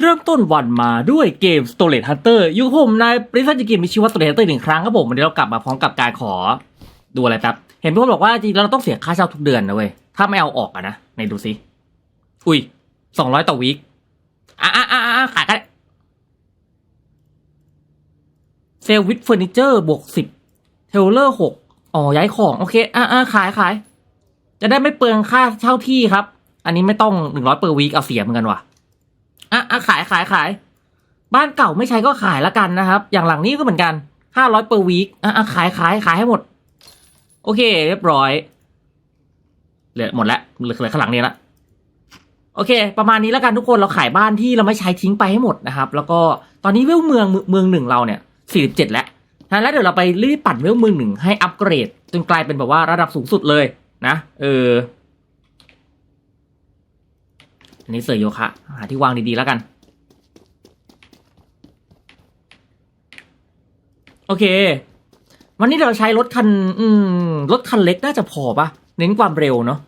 เริ่มต้นวันมาด้วยเกม Storage Hunter อยู่ผมนายปริศจิกิมีชื่อว่า Storage Hunter หนึ่งครั้งครับผมวันนี้เรากลับมาพร้อมกับการขอดูอะไรแป๊บ เห็นพี่คนบอกว่าจริงเราต้องเสียค่าเช่าทุกเดือนนะเว้ย ถ้าไม่เอาออกอะนะไหนดูสิอุ้ยสองร้อยต่อวีคอะอะอะอะขายกันเซลวิทเฟอร์นิเจอร์บวกสิบเทเลอร์หกอ๋อย้ายของโอเคอะอะขายขายจะได้ไม่เปลืองค่าเช่าที่ครับ อันนี้ไม่ต้องหนึ่งร้อยเปอร์วีคเอาเสียเหมือนกันว่ะ อะอะขายขายขาย บ้านเก่าไม่ใช้ก็ขายล้วกันนะครับ อย่างหลังนี้ก็เหมือนกันห้าร้อยเปอร์วีคอะอะขายขายขายให้หมด โอเค เรียบร้อย เหลือหมดแล้วเหลือเหลือข้างหลังนี้ละโอเค ประมาณนี้แล้วกันทุกคนเราขายบ้านที่เราไม่ใช้ทิ้งไปให้หมดนะครับ แล้วก็ตอนนี้เวลเมืองเมืองหนึ่งเราเนี่ยสี่สิบเจ็ดแล้วนะแล้วเดี๋ยวเราไปรีบปั่นเวลเมืองหนึ่งให้อัปเกรด จนกลายเป็นแบบว่าระดับสูงสุดเลยนะ เออ อันนี้เสือโยคะ หาที่วางดีๆแล้วกัน โอเค วันนี้เราใช้รถคัน อืม รถคันเล็กน่าจะพอปะเน้นความเร็วเนาะ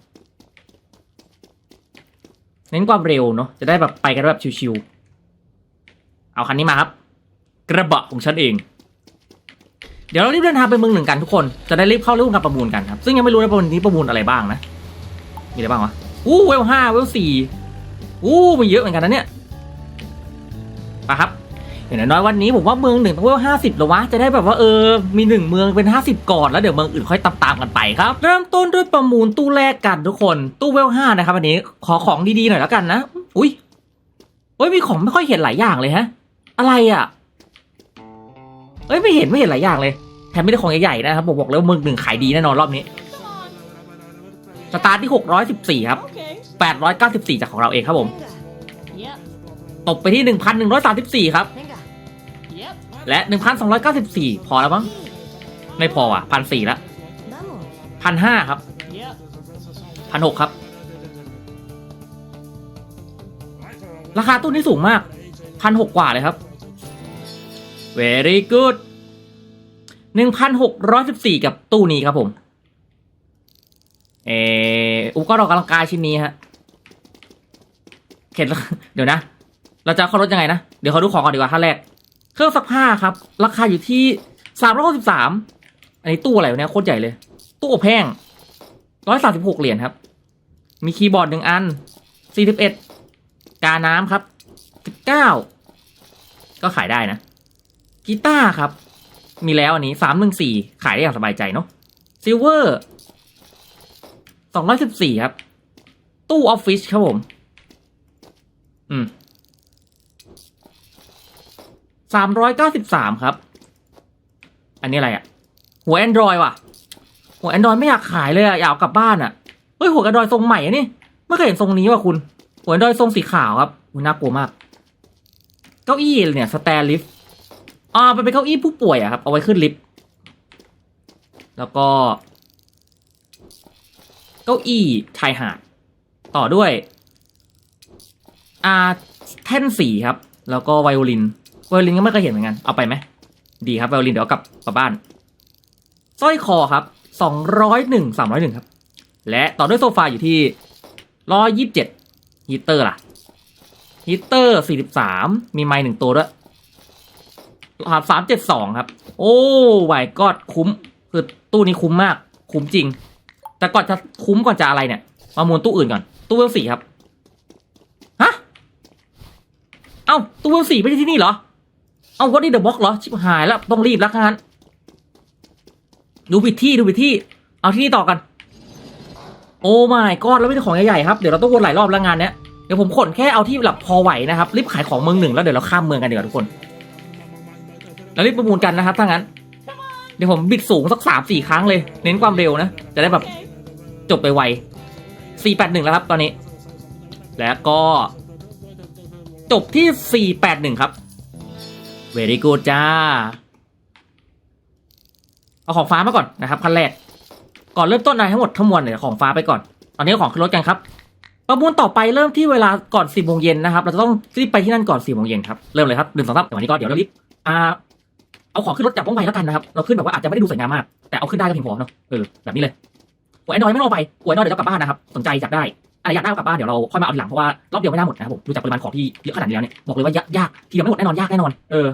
เน้นความเร็วเนาะ จะได้แบบไปกันแบบชิวๆ เอาคันนี้มาครับ กระบะของฉันเอง เดี๋ยวเรารีบเดินทางไปเมืองหนึ่งกันทุกคน จะได้รีบเข้าเรื่องการประมูลกันครับ ซึ่งยังไม่รู้นะว่าวันนี้ประมูลอะไรบ้างนะ มีอะไรบ้างวะ อู้เวลห้าเวลสี่ อู้มันเยอะเหมือนกันนะเนี่ยไปครับอย่างน้อยวันนี้ผมว่าเมืองหนึ่งต้องเวลห้าสิบแล้ววะ จะได้แบบว่าเออ มีหนึ่งเมืองเป็นห้าสิบก่อนแล้วเดี๋ยวเมืองอื่นค่อยตามๆกันไปครับ เริ่มต้นด้วยประมูลตู้แรกกันทุกคน ตู้เวลห้านะครับอันนี้ขอของดีๆหน่อยแล้วกันนะ อุ้ยเฮ้ยมีของไม่ค่อยเห็นหลายอย่างเลยฮะ อะไรอะเอ้ยไม่เห็นไม่เห็นหลายอย่างเลยแถมไม่ได้ของใหญ่ๆนะครับผมบอกแล้วเมืองหนึ่งขายดีแน่นอนรอบนี้สตาร์ทที่หกร้อยสิบสี่ครับ Okay. แปดร้อยเก้าสิบสี่จากของเราเองครับผม Yep. ตกไปที่หนึ่งพันหนึ่งร้อยสามสิบสี่ครับ Venga. Yep. และหนึ่งพันสองร้อยเก้าสิบสี่พอแล้วมั้ง ไม่พออะพันสี่ละ Vamos. พันห้าครับ Yep. พันหกครับ ราคาตู้นี้สูงมากพันหกกว่าเลยครับ very good หนึ่งพันหกร้อยสิบสี่กับตู้นี้ครับผม เอออุปกรณ์ออกกำลังกายชิ้นนี้ฮะ เข็ดเดี๋ยวนะ เราจะเข้ารถยังไงนะ เดี๋ยวเขาดูของก่อนดีกว่าท่าแรก เครื่องซักผ้าครับ ราคาอยู่ที่สามร้อยสิบสามอันนี้ตู้อะไรเนี่ยโคตรใหญ่เลย ตู้อบแห้งร้อยสาสิบหกเหรียญครับ มีคีย์บอร์ดหนึ่งอันสี่สิบเอ็ดกาน้ำครับสิบเก้าก็ขายได้นะกีตาร์ครับ มีแล้วอันนี้สามหนึ่งสี่ขายได้อย่างสบายใจเนาะซิลเวอร์สองร้อยสิบสี่ครับ ตู้ออฟฟิศครับผม อืมสามร้อยเก้าสิบสามครับ อันนี้อะไรอะหัวแอนดรอยว่ะ หัวแอนดรอยไม่อยากขายเลยอะอยากเอากลับบ้านอะเฮ้ยหัวแอนดรอยทรงใหม่อะนี่ไม่เคยเห็นทรงนี้ว่ะคุณ หัวแอนดรอยทรงสีขาวครับอุ๊ยน่ากลัวมาก เก้าอี้เนี่ยสแตนลิฟต์อ่าเป็นเก้าอี้ผู้ป่วยอะครับ เอาไว้ขึ้นลิฟต์แล้วก็ เก้าอี้ชายหาดต่อด้วย อ่าแท่นสีครับ แล้วก็ไวโอลินไวโอลินก็ไม่เคยเห็นเหมือนกัน เอาไปไหม ดีครับไวโอลินเดี๋ยวกลับกลับบ้านสร้อยคอครับสองร้อยหนึ่งสามร้อยหนึ่งครับ และต่อด้วยโซฟาอยู่ที่ร้อยยี่สิบเจ็ดฮีเตอร์ล่ะฮีเตอร์สี่สิบสามมีไม้หนึ่งตัวด้วยสามเจ็ดสองครับ โอ้วายกอดคุ้ม คือตู้นี้คุ้มมาก คุ้มจริง แต่ก่อนจะคุ้มก่อนจะอะไรเนี่ย มามูลตู้อื่นก่อน ตู้เวลสี่ครับ ฮะ เอ้าตู้เวลสี่ไม่ใช่ที่นี่เหรอ เอ้าวัดดี้เดอะบ็อกเหรอ ชิบหายแล้ว ต้องรีบแล้วงั้น ดูผิดที่ดูผิดที่ เอาที่นี่ต่อกัน โอ้ไม่กอดแล้วไม่ใช่ของใหญ่ๆครับ เดี๋ยวเราต้องวนหลายรอบแล้วงานเนี้ย เดี๋ยวผมขนแค่เอาที่แบบพอไหวนะครับ รีบขายของเมืองหนึ่งแล้วเดี๋ยวเราข้ามเมืองกันดีกว่าทุกคน แล้วรีบประมูลกันนะครับถ้างั้น เดี๋ยวผมบิดสูงสักสามสี่ครั้งเลย เน้นความเร็วนะ จะได้แบบจบไปไวสี่แปดหนึ่งแล้วครับตอนนี้ แล้วก็ จบที่สี่แปดหนึ่งครับ very good จ้า เอาของฟ้ามาก่อนนะครับขั้นแรก ก่อนเริ่มต้นอะไรทั้งหมดทั้งมวลเนี่ยของฟ้าไปก่อน ตอนนี้ของขึ้นรถกันครับ ประมูลต่อไปเริ่มที่เวลาก่อนสี่โมงเย็นนะครับ เราจะต้องรีบไปที่นั่นก่อนสี่โมงเย็นครับ เริ่มเลยครับหนึ่งสองสามวันนี้ก็เดี๋ยวเรารีบอ่าเอาของขึ้นรถจากว่องไวแล้วกันนะครับ เราขึ้นแบบว่าอาจจะไม่ได้ดูสวยงามมาก แต่เอาขึ้นได้ก็เพียงพอเนาะ เออ แบบนี้เลยหัวแอนดรอยไม่ต้องเอาไปหัวแอนดรอยเดี๋ยวจะกลับบ้านนะครับ สนใจจับได้ อะไรอยากได้เอากลับบ้านเดี๋ยวเราค่อยมาเอาทีหลังเพราะว่ารอบเดียวไม่ได้หมดนะครับผมดูจากปริมาณของที่เยอะขนาดนี้แล้วเนี่ยบอกเลยว่ายากยากทีเดียวไม่หมดแน่นอนยากแน่นอนเออ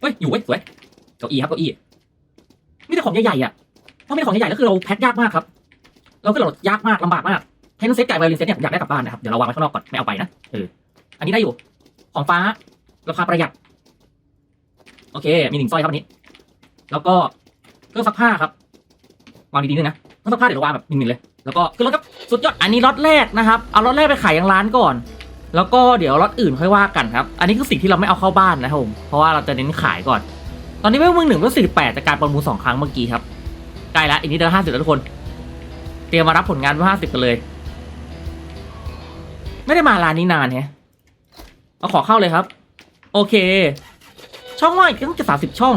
เฮ้ยอยู่เว้ยสวยเก้าอี้ครับเก้าอี้มีแต่ของใหญ่ๆอะถ้าไม่ได้ของใหญ่ๆก็คือเราแพ็คยากมากครับ เราก็โหลดยากมากลำบากมากเทนเซ็ตไก่ไวลินเซ็ตเนี่ยผมอยากได้กลับบ้านนะครับเดี๋ยวเราวางไว้ข้างนอกก่อนไม่เอาไปนะเอออันนี้ได้อยู่ของฟ้าราคาประหยัด โอเค มีหนึ่งสร้อยครับอันนี้ แล้วก็เครื่องซักผ้าครับวางดีๆด้วยนะเครื่องซักผ้าเดี๋ยวเราวางแบบมินๆเลย แล้วก็คือรถครับสุดยอดอันนี้ล็อตแรกนะครับเอาล็อตแรกไปขายยังร้านก่อน แล้วก็เดี๋ยวล็อตอื่นค่อยว่ากันครับ อันนี้คือสิ่งที่เราไม่เอาเข้าบ้านนะครับผมเพราะว่าเราจะเน้นขายก่อน ตอนนี้เวลมือหนึ่งก็สี่สิบแปดจากการประมูลสองครั้งเมื่อกี้ครับใกล้ละอีกนิดเดียวห้าสิบแล้วทุกคน เตรียมมารับผลงานว่าห้าสิบกันเลย ไม่ได้มาร้านนี้นานแฮะเอาขอเข้าเลยครับ โอเค ช่องว่างอีกตั้งจะสาสิบช่อง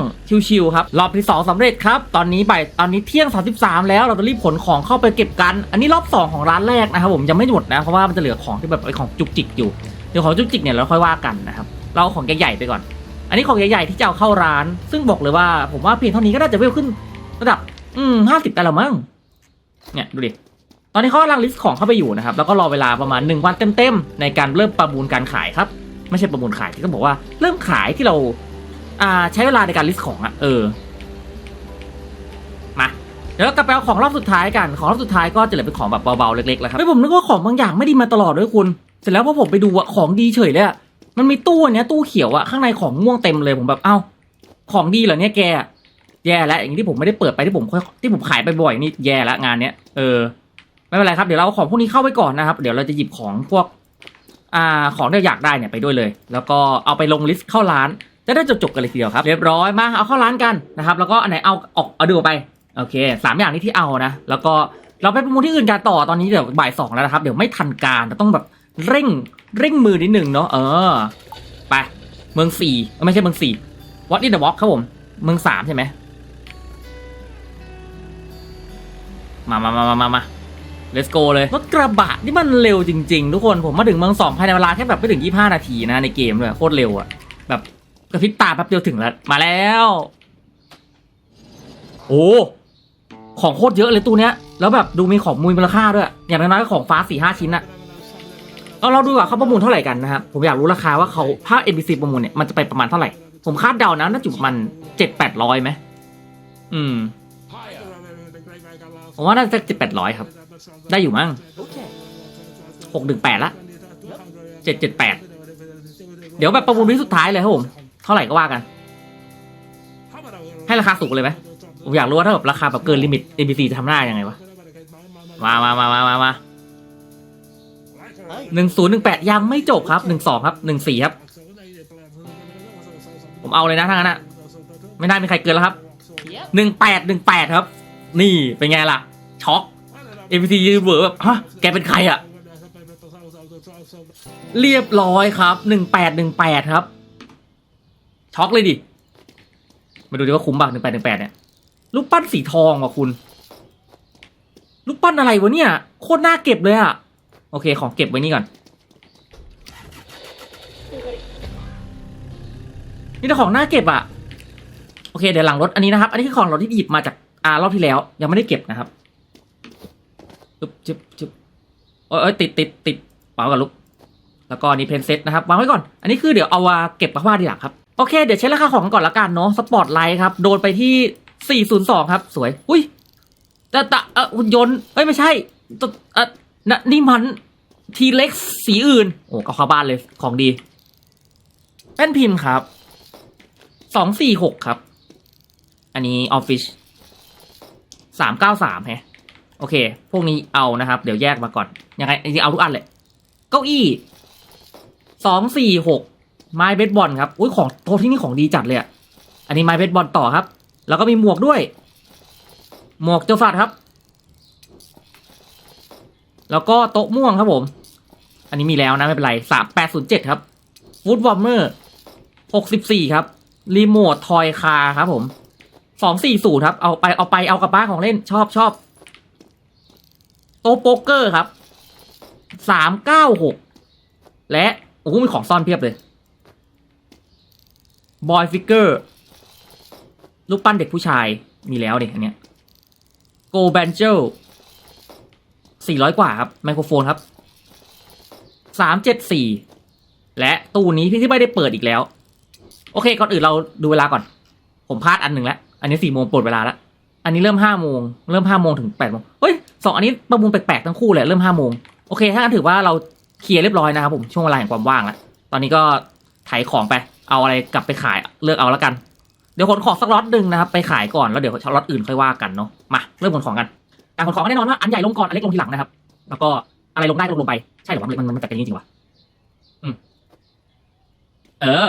ชิวๆครับ รอบที่สองสำเร็จครับ ตอนนี้บ่ายตอนนี้เที่ยงสาสิบสามแล้วเราจะรีบขนของเข้าไปเก็บกัน อันนี้รอบสองของร้านแรกนะครับผมยังไม่หมดนะเพราะว่ามันจะเหลือของที่แบบไอ้ของจุกจิกอยู่เดี๋ยวของจุกจิกเนี่ยเราค่อยว่ากันนะครับเราเอาของใหญ่ๆไปก่อน อันนี้ของใหญ่ๆที่จะเอาเข้าร้าน ซึ่งบอกเลยว่า ผมว่าเพียงเท่านี้ก็น่าจะเวลขึ้นระดับ อืมห้าสิบได้แล้วมั้งเนี่ยดูดิตอนนี้เขากำลังลิสต์ของเข้าไปอยู่นะครับ แล้วก็รอเวลาประมาณ 1 วันเต็มๆ ในการเริ่มประมูลการขายครับ ไม่ใช่ประมูลขายที่ต้องบอกว่าเริ่มขายที่เรา อ่าใช้เวลาในการลิสต์ของอะเออ มา เดี๋ยวเรากลับไปเอาของรอบสุดท้ายกัน ของรอบสุดท้ายก็จะเหลือเป็นของแบบเบาๆเล็กๆแล้วครับไม่ผมนึกว่าของบางอย่างไม่ดีมาตลอดด้วยคุณ เสร็จแล้วพอผมไปดูอะของดีเฉยเลยอะมันมีตู้อันเนี้ยตู้เขียวอะข้างในของม่วงเต็มเลยผมแบบเอ้า ของดีเหรอเนี่ยแก แย่แล้วอย่างที่ผมไม่ได้เปิดไปที่ผมค่อยที่ผมขายไปบ่อยนี่แย่ล้วงานเนี้ยเออไม่เป็นไรครับเดี๋ยวเราเอาของพวกนี้เข้าไปก่อนนะครับ เดี๋ยวเราจะหยิบของพวกอ่าของที่อยากได้เนี่ยไปด้วยเลย แล้วก็เอาไปลงลิสต์เข้าร้าน จะได้จบๆกันเลยทีเดียวครับ เรียบร้อยมาเอาเข้าร้านกันนะครับ แล้วก็อันไหนเอาออกเอาดูไปโอเคสามอย่างนี้ที่เอานะ แล้วก็เราไปประมูลที่อื่นกันต่อตอนนี้เดี๋ยวบ่ายสองแล้วนะครับ เดี๋ยวไม่ทันการเราต้องแบบเร่งเร่งมือนิดหนึ่งเนาะเออไปเมืองสี่ไม่ใช่เมืองสี่วัดอินเดอะวอล์กครับผมเมืองสามใช่ไหมมามามามามามา let's go เลยรถกระบะนี่มันเร็วจริง ๆ ทุกคนผมมาถึงเมืองสองภายในเวลาแค่แบบไม่ถึง 25 นาทีนะในเกมเลยโคตรเร็วอะ กระพริบตาแป๊บเดียวถึงแล้ว มาแล้ว โอ้ของโคตรเยอะเลยตู้เนี้ย แล้วแบบดูมีของมูลมูลค่าด้วย อย่างน้อยๆก็ของฟ้าสี่ห้าชิ้นอะเอาเราดูว่าเขาประมูลเท่าไหร่กันนะครับ ผมอยากรู้ราคาว่าเขาภา NPC ประมูลเนี่ยมันจะไปประมาณเท่าไหร่ ผมคาดเดานะน่าจะประมาณเจ็ดแปดร้อยไหม อืม ผมว่าน่าจะเจ็ดแปดร้อยครับ ได้อยู่มั้งหกหนึ่งแปดละเจ็ดเจ็ดแปด เดี๋ยวแบบประมูลวิสุดท้ายเลยครับผม เท่าไหร่ก็ว่ากัน ให้ราคาสูงเลยไหมผมอยากรู้ว่าถ้าแบบราคาแบบเกินลิมิต NPC จะทำหน้ายังไงวะมามามามามามาหนึ่งศูนย์หนึ่งแปดยังไม่จบครับหนึ่งสองครับหนึ่งสี่ครับ ผมเอาเลยนะทั้งนั้นอะไม่น่ามีใครเกินแล้วครับ Yep. หนึ่งแปดหนึ่งแปดครับ นี่เป็นไงล่ะ ช็อก NPC ยืนเวอร์แบบฮะแกเป็นใครอะเรียบร้อยครับหนึ่งแปดหนึ่งแปดครับ ช็อกเลยดิ มาดูดิว่าคุ้มบ้างหนึ่งแปดหนึ่งแปดเนี่ยลูกปั้นสีทองว่ะคุณ ลูกปั้นอะไรวะเนี่ย โคตรน่าเก็บเลยอะโอเค ของเก็บไว้นี่ก่อน นี่แต่ของน่าเก็บอะโอเคเดี๋ยวหลังรถอันนี้นะครับ อันนี้คือของรถที่หยิบมาจากอารอบที่แล้ว ยังไม่ได้เก็บนะครับจึ๊บจึ๊บจึ๊บโอ้ยเอ้ยติดติดติดเป๋ากับลูกแล้วก็นี่เพนเซ็ตนะครับวางไว้ก่อน อันนี้คือเดี๋ยวเอามาเก็บกับว่าทีหลังครับ โอเค เดี๋ยวเช็คราคาของกันก่อนละกันเนาะสปอร์ตไลท์ครับโดนไปที่ 402 ครับ สวย อุ้ยแต่ต่เออหุ่นยนต์เอ้ย ไม่ใช่ตเออนะนี่มันทีเล็กสีอื่น โอ้ก็เข้าบ้านเลยของดีแป้นพิมพ์ครับสองสี่หกครับ อันนี้ออฟฟิศสามเก้าสามฮะโอเค พวกนี้เอานะครับ เดี๋ยวแยกมาก่อน ยังไงจริงๆเอาทุกอันเลย เก้าอี้สองสี่หก ไม้เบสบอลครับอุ้ยของโทที่นี่ของดีจัดเลยอะอันนี้ไม้เบสบอลต่อครับ แล้วก็มีหมวกด้วย หมวกเจ้าฟาดครับ แล้วก็โต๊ะม่วงครับผม อันนี้มีแล้วนะไม่เป็นไรสามแปดศูนย์เจ็ดครับฟูดวอร์มเมอร์หกสิบสี่ครับรีโมททอยคาครับผมสองสี่ศูนย์ครับ เอาไปเอาไปเอากลับบ้านของเล่นชอบชอบโต๊ะโป๊กเกอร์ครับสามเก้าหกและ โอ้โหมีของซ่อนเพียบเลย บอยฟิกเกอร์รูปปั้นเด็กผู้ชายมีแล้วเนี่ยอันเนี้ย Go Banjo สี่ร้อยกว่าครับ ไมโครโฟนครับสามเจ็ดสี่และตู้นี้พี่ที่ไม่ได้เปิดอีกแล้ว โอเค ก่อนอื่นเราดูเวลาก่อน ผมพลาดอันหนึ่งแล้ว อันนี้สี่โมงปลดเวลาแล้ว อันนี้เริ่มห้าโมงเริ่มห้าโมงถึงแปดโมงเฮ้ยสองอันนี้ประมูลแปลกๆทั้งคู่เลยเริ่มห้าโมงโอเคถ้างั้นถือว่าเราเคลียร์เรียบร้อยนะครับผมช่วงเวลาแห่งความว่างแล้วตอนนี้ก็ไถของไปเอาอะไรกลับไปขายเลือกเอาแล้วกัน เดี๋ยวขนของสักล็อตหนึ่งนะครับไปขายก่อนแล้วเดี๋ยวล็อตอื่นค่อยว่ากันเนาะมาเริ่มขนของกันการขนของก็แน่นอนว่าอันใหญ่ลงก่อนอันเล็กลงทีหลังนะครับ แล้วก็อะไรลงได้ก็ลงไปใช่หรอวะมันมันมันจัดกันจริงๆวะอืมเออ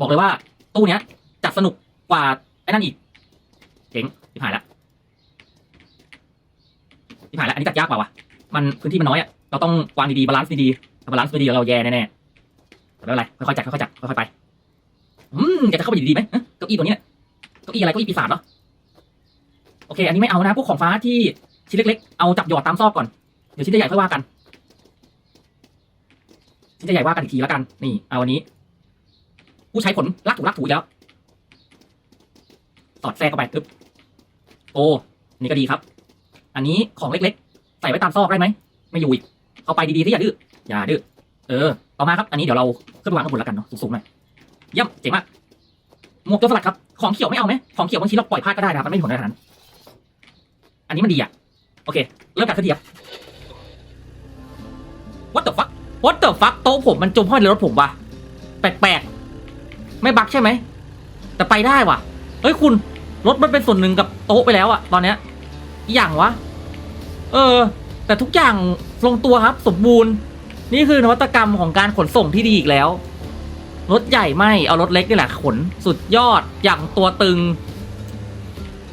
บอกเลยว่า ตู้เนี้ยจัดสนุกกว่าไอ้นั่นอีกเจ๋งที่หายละที่หายละอันนี้จัดยากกว่าวะมันพื้นที่มันน้อยอะเราต้องวางดีๆบาลานซ์ดีๆบาลานซ์ไม่ดีเราแย่แน่ๆแต่ไม่เป็นไรค่อยๆจัดค่อยๆจัดค่อยๆไป อืมแกจะเข้าไปอยู่ดีๆไหมเก้าอี้ตัวนี้เนี่ยเก้าอี้อะไรเก้าอี้ปีศาจเหรอโอเค อันนี้ไม่เอานะพวกของฟ้าที่ชิ้นเล็กๆ เอาจับหยอดตามซอกก่อน เดี๋ยวชิ้นใหญ่ค่อยว่ากัน ชิ้นใหญ่ว่ากันอีกทีแล้วกัน นี่ เอาอันนี้ ผู้ใช้ผลลักถูกลักถูกอีกแล้ว สอดแทรกเข้าไปปึ๊บโอ้นี่ก็ดีครับ อันนี้ของเล็กๆ ใส่ไว้ตามซอกได้ไหม ไม่อยู่อีก เอาไปดีๆที่อย่าดื้อ อย่าดื้อ เออ ต่อมาครับ อันนี้เดี๋ยวเราขึ้นไปวางข้างบนแล้วกันเนาะ สูงๆหน่อย เยี่ยมเจ๋งมากหมวกตัวสลัดครับ ของเขียวไม่เอาไหมของเขียวบางทีเราปล่อยพลาดก็ได้นะครับมันไม่มีผลอะไรนั้น อันนี้มันดีอะ โอเค เริ่มจากขึ้นทีครับ What the fuck What the fuck โต๊ะผมมันจมเข้าไปในรถผมว่ะ แปลกๆ ไม่บักใช่ไหม แต่ไปได้ว่ะ เฮ้ยคุณ รถมันเป็นส่วนหนึ่งกับโต๊ะไปแล้วอะตอนเนี้ยอย่างวะ เออ แต่ทุกอย่างลงตัวครับ สมบูรณ์ นี่คือนวัตกรรมของการขนส่งที่ดีอีกแล้ว รถใหญ่ไม่ เอารถเล็กนี่แหละขนสุดยอดอย่างตัวตึง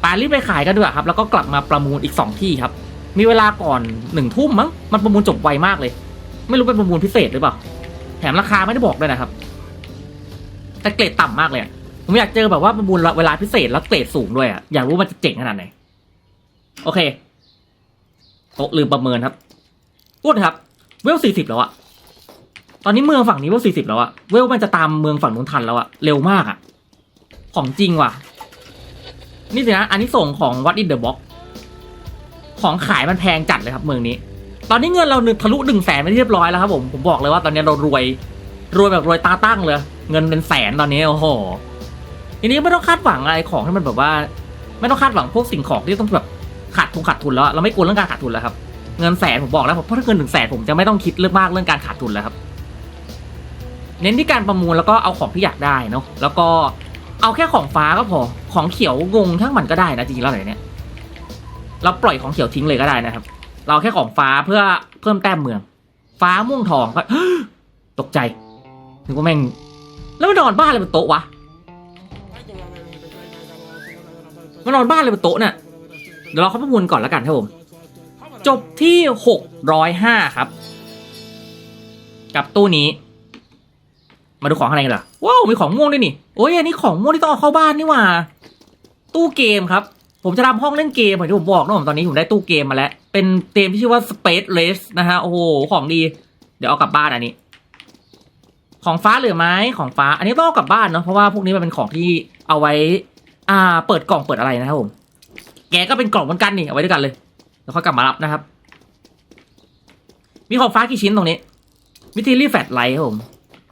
ปารีบไปขายกันด้วยครับ แล้วก็กลับมาประมูลอีกสองที่ครับ มีเวลาก่อนหนึ่งทุ่มมั้งมันประมูลจบไวมากเลย ไม่รู้เป็นประมูลพิเศษหรือเปล่า แถมราคาไม่ได้บอกด้วยนะครับ แต่เกรดต่ำมากเลยผมอยากเจอแบบว่าประมูลเวลาพิเศษแล้วเกรดสูงด้วยอะอยากรู้มันจะเจ๋งขนาดไหนโอเคโต๊ะลืมประเมินครับพูดนครับเวลสี่สิบแล้วอะ ตอนนี้เมืองฝั่งนี้เวลสี่สิบแล้วอะเวลมันจะตามเมืองฝั่งนู้นทันแล้วอะเร็วมากอะของจริงว่ะ นี่สินะ อันนี้ส่งของวัดอินเดอะบ็อกของขายมันแพงจัดเลยครับเมืองนี้ ตอนนี้เงินเราหนึ่งทะลุหนึ่งแสนไปเรียบร้อยแล้วครับผม ผมบอกเลยว่าตอนนี้เรารวย รวยแบบรวยตาตั้งเลย เงินเป็นแสนตอนนี้โอ้โหทีนี้ไม่ต้องคาดหวังอะไรของที่มันแบบว่า ไม่ต้องคาดหวังพวกสิ่งของที่ต้องแบบขาดทุนขาดทุนแล้ว เราไม่กลัวเรื่องการขาดทุนแล้วครับ เงินแสนผมบอกแล้วเพราะถ้าเงินถึงแสนผมจะไม่ต้องคิดเรื่องมากเรื่องการขาดทุนแล้วครับ เน้นที่การประมูลแล้วก็เอาของที่อยากได้เนาะแล้วก็เอาแค่ของฟ้าก็พอของเขียวงงทั้งมันก็ได้นะจริงๆแล้วไหนเนี่ยเราปล่อยของเขียวทิ้งเลยก็ได้นะครับ เราแค่ของฟ้าเพื่อเพิ่มแต้มเมือง ฟ้าม่วงทองก็ตกใจนึกว่าแม่ง แล้วมันนอนบ้านอะไรบนโต๊ะวะมันนอนบ้านอะไรบนโต๊ะเนี่ยเดี๋ยวเราเข้าประมูลก่อนแล้วกันครับผมจบที่หกร้อยห้าครับ กับตู้นี้ มาดูของข้างในกันเหรอว้าวมีของม่วงด้วยนี่โอ้ยอันนี้ของม่วงที่ต้องเอาเข้าบ้านนี่หว่า ตู้เกมครับ ผมจะทำห้องเล่นเกมเหมือนที่ผมบอกนะผมตอนนี้ผมได้ตู้เกมมาแล้ว เป็นเกมที่ชื่อว่า Space Race นะฮะโอ้โหของดี เดี๋ยวเอากลับบ้านอันนี้ ของฟ้าเหลือไหมของฟ้า อันนี้ต้องเอากลับบ้านเนาะเพราะว่าพวกนี้มันเป็นของที่เอาไว้ อ่า เปิดกล่องเปิดอะไรนะครับผมแกก็เป็นกล่องเหมือนกันนี่เอาไว้ด้วยกันเลยแล้วค่อยกลับมารับนะครับ มีของฟ้ากี่ชิ้นตรงนี้วิธีรีแฟลชไลท์ครับผม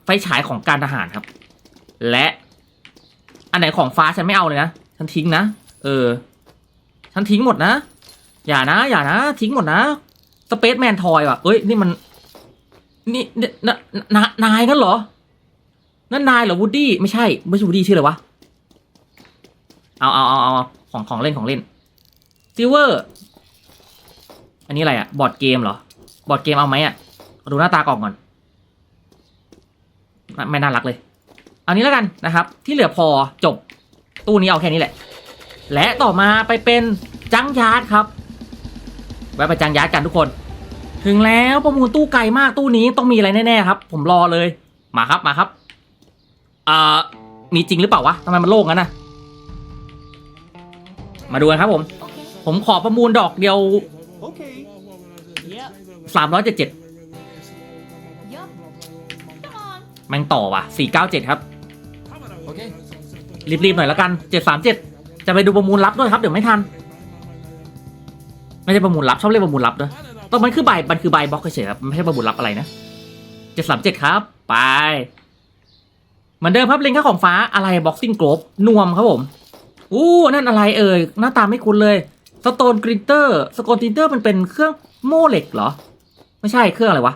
ฟฉายของการทหารครับ และอันไหนของฟ้าฉันไม่เอาเลยนะ ฉันทิ้งนะ เออ ฉันทิ้งหมดนะ อย่านะ อย่านะ ทิ้งหมดนะสเปซแมนทอยว่ะ เอ้ย นี่มันนี่นี่นนนายกันเหรอ นั่นนายเหรอวูดดี้ไม่ใช่ ไม่ใช่วูดดี้ชื่ออะไรวะ เอาเอาเอาเอาของของเล่นของเล่นซิเวอร์ อันนี้อะไรอะบอร์ดเกมเหรอ บอร์ดเกมเอาไหมอะดูหน้าตากล่องก่อน ไม่ไม่น่ารักเลย เอานี้แล้วกันนะครับ ที่เหลือพอจบตู้นี้เอาแค่นี้แหละ และต่อมาไปเป็นจังยาร์ดครับแวะไปจังยาร์ดกันทุกคน ถึงแล้วประมูลตู้ไกลมากตู้นี้ต้องมีอะไรแน่ๆครับ ผมรอเลยมาครับมาครับเอ่อมีจริงหรือเปล่าวะทำไมมันโล่งงั้นนะมาดูกันครับผม Okay. ผมขอประมูลดอกเดียว Okay. Yep. สามร้อยเจ็ดเจ็ด แม่งต่อว่ะสี่เก้าเจ็ดครับ Okay. รีบๆหน่อยแล้วกันเจ็ดสามเจ็ดจะไปดูประมูลลับด้วยครับ เดี๋ยวไม่ทัน ไม่ใช่ประมูลลับชอบเรียกประมูลลับด้วยตอนมันคือใบมันคือใบบล็อกเฉยๆครับมันไม่ใช่ประมูลลับอะไรนะเจ็ดสามเจ็ดครับ ไปเหมือนเดิมครับเล็งแค่ของฟ้าอะไรบ็อกซิ่งโกลบนวมครับผมอู้นั่นอะไรเอ่ยหน้าตาไม่คุ้นเลยสโตนกรินเตอร์สโตนกรินเตอร์มันเป็นเครื่องโม่เหล็กเหรอ ไม่ใช่เครื่องอะไรวะ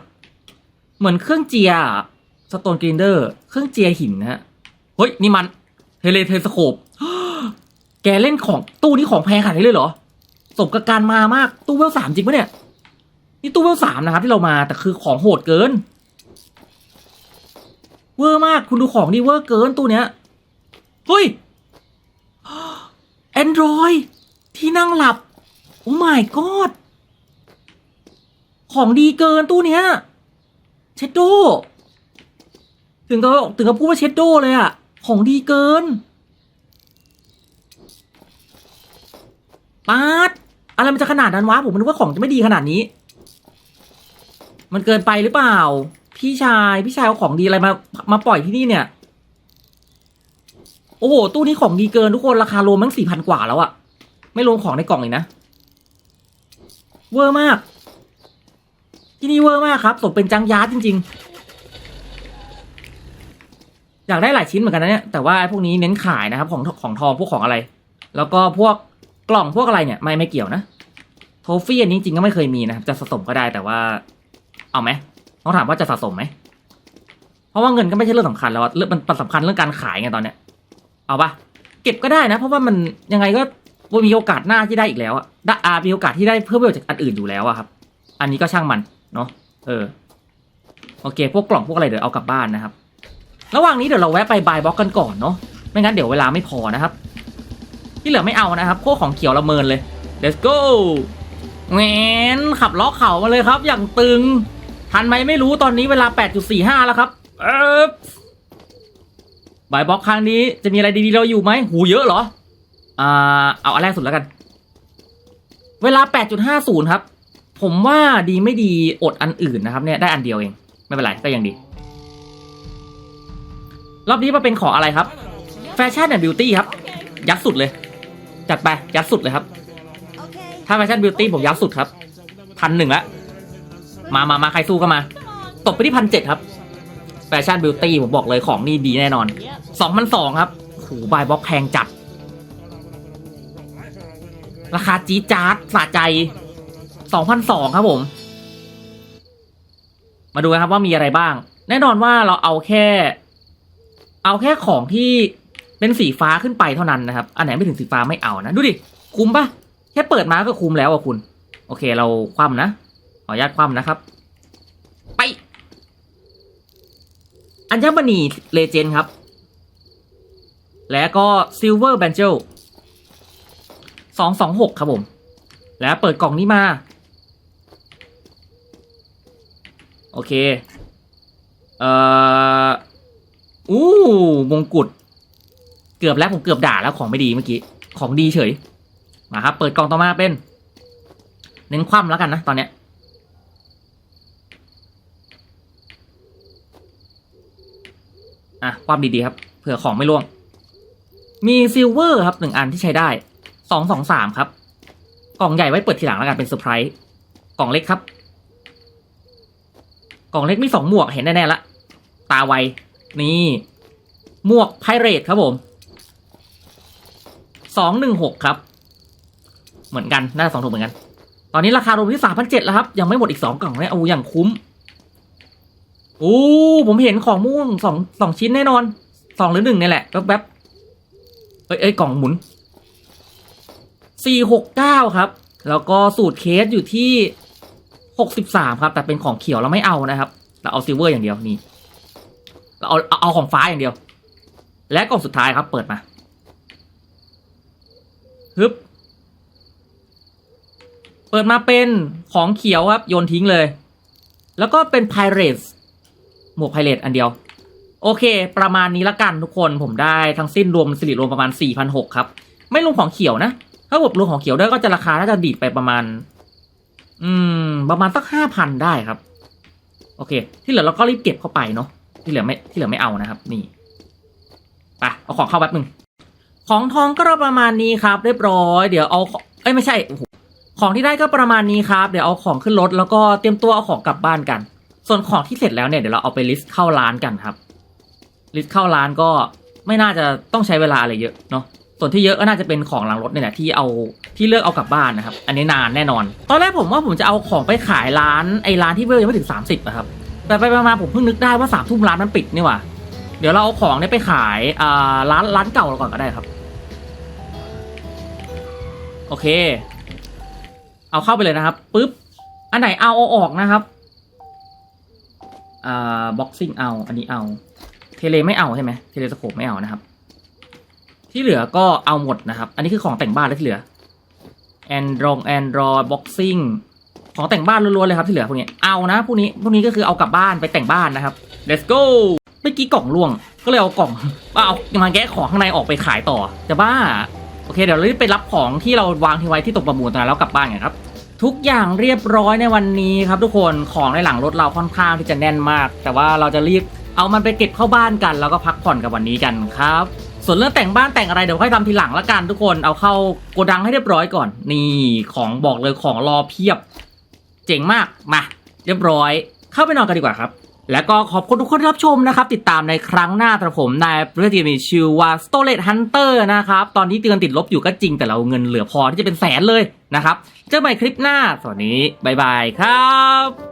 เหมือนเครื่องเจีย สโตนกรินเตอร์เครื่องเจียหินนะฮะเฮ้ย นี่มันเทเลเทสโคปแกเล่นของตู้นี้ของแพงขนาดนี้เลยเหรอสมกับการมามากตู้เวลสามจริงปะเนี่ย นี่ตู้เวลสามนะครับที่เรามาแต่คือของโหดเกิน เวอร์มากคุณดูของดีเวอร์เกินตู้เนี้ยเฮ้ยแอนดรอยที่นั่งหลับ โอ้ my god ของดีเกินตู้เนี้ยเชดโด ถึงกับถึงกับพูดว่าเชดโดเลยอะของดีเกินปาดอะไรมันจะขนาดนั้นวะผมนึกว่าของจะไม่ดีขนาดนี้ มันเกินไปหรือเปล่า พี่ชายพี่ชายเอาของดีอะไรมามาปล่อยที่นี่เนี่ย โอ้โหตู้นี้ของดีเกินทุกคนราคารวมมั้งสี่พันกว่าแล้วอะไม่รวมของในกล่องเลยนะเวอร์มาก ที่นี่เวอร์มากครับสมเป็นจังยาร์ดจริง ๆ อยากได้หลายชิ้นเหมือนกันนะเนี่ยแต่ว่าพวกนี้เน้นขายนะครับของของทองพวกของอะไร แล้วก็พวกกล่องพวกอะไรเนี่ยไม่ไม่เกี่ยวนะโทฟี่อันนี้จริงก็ไม่เคยมีนะครับจะสะสมก็ได้แต่ว่า เอาไหมต้องถามว่าจะสะสมไหมเพราะว่าเงินก็ไม่ใช่เรื่องสำคัญแล้วเรื่องมันมันสำคัญเรื่องการขายไงตอนเนี้ยเอาปะเก็บก็ได้นะ เพราะว่ามันยังไงก็มีโอกาสหน้าที่ได้อีกแล้วอะได้อามีโอกาสที่ได้เพิ่มประโยชน์จากอันอื่นอยู่แล้วอะครับ อันนี้ก็ช่างมันเนาะเออโอเค พวกกล่องพวกอะไรเดี๋ยวเอากลับบ้านนะครับ ระหว่างนี้เดี๋ยวเราแวะไปบายบล็อกกันก่อนเนาะไม่งั้นเดี๋ยวเวลาไม่พอนะครับ ที่เหลือไม่เอานะครับพวกของเขียวละเมินเลย let's go แหวนขับล้อเข่ามาเลยครับ อย่างตึง ทันไหมไม่รู้ตอนนี้เวลา 8.45 แล้วครับ เออบายบล็อกครั้งนี้จะมีอะไรดีๆเราอยู่ไหมหูเยอะเหรอ อ่า เอาอันแรกสุดแล้วกัน เวลา 8.50 ครับ ผมว่าดีไม่ดีอดอันอื่นนะครับเนี่ยได้อันเดียวเอง ไม่เป็นไรก็ยังดี รอบนี้มาเป็นของอะไรครับ แฟชั่นแอนด์บิวตี้ครับ ยัดสุดเลย จัดไป ยัดสุดเลยครับ ถ้าแฟชั่นบิวตี้ผมยัดสุดครับ พันหนึ่งละ มามามาใครสู้ก็มาตบไปที่พันเจ็ดครับ แฟชั่นบิวตี้ผมบอกเลยของนี่ดีแน่นอนสองพันสองครับโหบายบล็อกแพงจัด ราคาจี๊ดจ๊าดสะใจสองพันสองครับผม มาดูกันครับว่ามีอะไรบ้าง แน่นอนว่าเราเอาแค่ เอาแค่ของที่เป็นสีฟ้าขึ้นไปเท่านั้นนะครับ อันไหนไม่ถึงสีฟ้าไม่เอานะ ดูดิ คุ้มปะแค่เปิดมาก็คุ้มแล้วอะคุณ โอเคเราคว่ำนะ ขออนุญาตคว่ำนะครับ ไป อัญมณีเลเจนครับ แล้วก็ซิลเวอร์แบนเจลสองสองหกครับผม แล้วเปิดกล่องนี้มา โอเค เอ่อ อู้มงกุฎเกือบแล้วผมเกือบด่าแล้วของไม่ดีเมื่อกี้ของดีเฉยมาครับ เปิดกล่องต่อมาเป็น เน้นคว่ำแล้วกันนะตอนเนี้ยอะความดีๆครับเผื่อของไม่ร่วง มีซิลเวอร์ครับหนึ่งอันที่ใช้ได้สองสองสามครับ กล่องใหญ่ไว้เปิดทีหลังแล้วกันเป็นเซอร์ไพรส์กล่องเล็กครับ กล่องเล็กมีสองหมวกเห็นแน่ๆละตาไว นี่ หมวกไพเรตครับผมสองหนึ่งหกครับ เหมือนกันน่าจะสองถูกเหมือนกัน ตอนนี้ราคารวมที่สามพันเจ็ดแล้วครับ ยังไม่หมดอีกสองกล่องเลยโอ้อย่างคุ้มโอ้ผมเห็นของม่วงสองสองชิ้นแน่นอนสองหรือหนึ่งนี่แหละแป๊บๆเอ้ยเอ้ยกล่องหมุนสี่หกเก้าครับ แล้วก็สูตรเคสอยู่ที่หกสิบสามครับ แต่เป็นของเขียวเราไม่เอานะครับ เราเอาซิลเวอร์อย่างเดียวนี่ เราเอาเอาของฟ้าอย่างเดียว และกล่องสุดท้ายครับ เปิดมาฮึบเปิดมาเป็นของเขียวครับ โยนทิ้งเลย แล้วก็เป็น Pirates หมวก Pirate อันเดียว โอเค ประมาณนี้ละกันทุกคนผมได้ทั้งสิ้นรวมสิริรวมประมาณ 4,600 ครับ ไม่รวมของเขียวนะ ถ้าบวกรวมของเขียวด้วยก็จะราคาน่าจะดีดไปประมาณ อืม ประมาณสัก 5,000 ได้ครับ โอเค ที่เหลือเราก็รีบเก็บเข้าไปเนาะ ที่เหลือไม่ที่เหลือไม่เอานะครับ นี่ไปเอาของเข้าแป๊บหนึ่งของทองก็ประมาณนี้ครับ เรียบร้อย เดี๋ยวเอาของเอ้ยไม่ใช่ของที่ได้ก็ประมาณนี้ครับ เดี๋ยวเอาของขึ้นรถแล้วก็เตรียมตัวเอาของกลับบ้านกัน ส่วนของที่เสร็จแล้วเนี่ยเดี๋ยวเราเอาไปลิสต์เข้าร้านกันครับ ลิสต์เข้าร้านก็ไม่น่าจะต้องใช้เวลาอะไรเยอะเนาะส่วนที่เยอะก็น่าจะเป็นของหลังรถเนี่ยแหละที่เอาที่เลือกเอากลับบ้านนะครับ อันนี้นานแน่นอน ตอนแรกผมว่าผมจะเอาของไปขายร้านไอ้ร้านที่เวลยังไม่ถึง 30อะครับ แต่ไปมาผมเพิ่งนึกได้ว่าสามทุ่มร้านมันปิดนี่หว่า เดี๋ยวเราเอาของเนี่ยไปขายอ่าร้านร้านเก่าเราก่อนก็ได้ครับ โอเค เอาเข้าไปเลยนะครับปุ๊บ อันไหนเอาเอาออกนะครับอ่าบ็อกซิ่งเอา อันนี้เอา เทเลไม่เอาใช่ไหมเทเลสโคปไม่เอานะครับ ที่เหลือก็เอาหมดนะครับ อันนี้คือของแต่งบ้านแล้วที่เหลือแอนดรองแอนดรอยบ็อกซิ่ง ของแต่งบ้านล้วนๆเลยครับที่เหลือพวกนี้เอานะพวกนี้พวกนี้ก็คือเอากลับบ้านไปแต่งบ้านนะครับ let's go เมื่อกี้กล่องล่วงก็เลยเอากล่องเอามาแกะของข้างในออกไปขายต่อจะบ้าโอเคเดี๋ยวเราไปรับของที่เราวางทิ้งไว้ที่ตกประมูลตอนนั้นแล้วกลับบ้านกันครับทุกอย่างเรียบร้อยในวันนี้ครับทุกคนของในหลังรถเราค่อนข้างที่จะแน่นมาก แต่ว่าเราจะรีบเอามันไปเก็บเข้าบ้านกัน แล้วก็พักผ่อนกับวันนี้กันครับ ส่วนเรื่องแต่งบ้านแต่งอะไรเดี๋ยวค่อยทำทีหลังละกันทุกคนเอาเข้าโกดังให้เรียบร้อยก่อน นี่ของบอกเลยของรอเพียบ เจ๋งมาก มา เรียบร้อย เข้าไปนอนกันดีกว่าครับ แล้วก็ขอบคุณทุกคนที่รับชมนะครับ ติดตามในครั้งหน้าแต่ผมนายเรื่องที่มีชื่อว่า s t o l e t Hunter นะครับ ตอนนี้เตือนติดลบอยู่ก็จริงแต่เราเงินเหลือพอที่จะเป็นแสนเลยนะครับ เจอกันใหม่คลิปหน้าสวัสดีบายบายครับ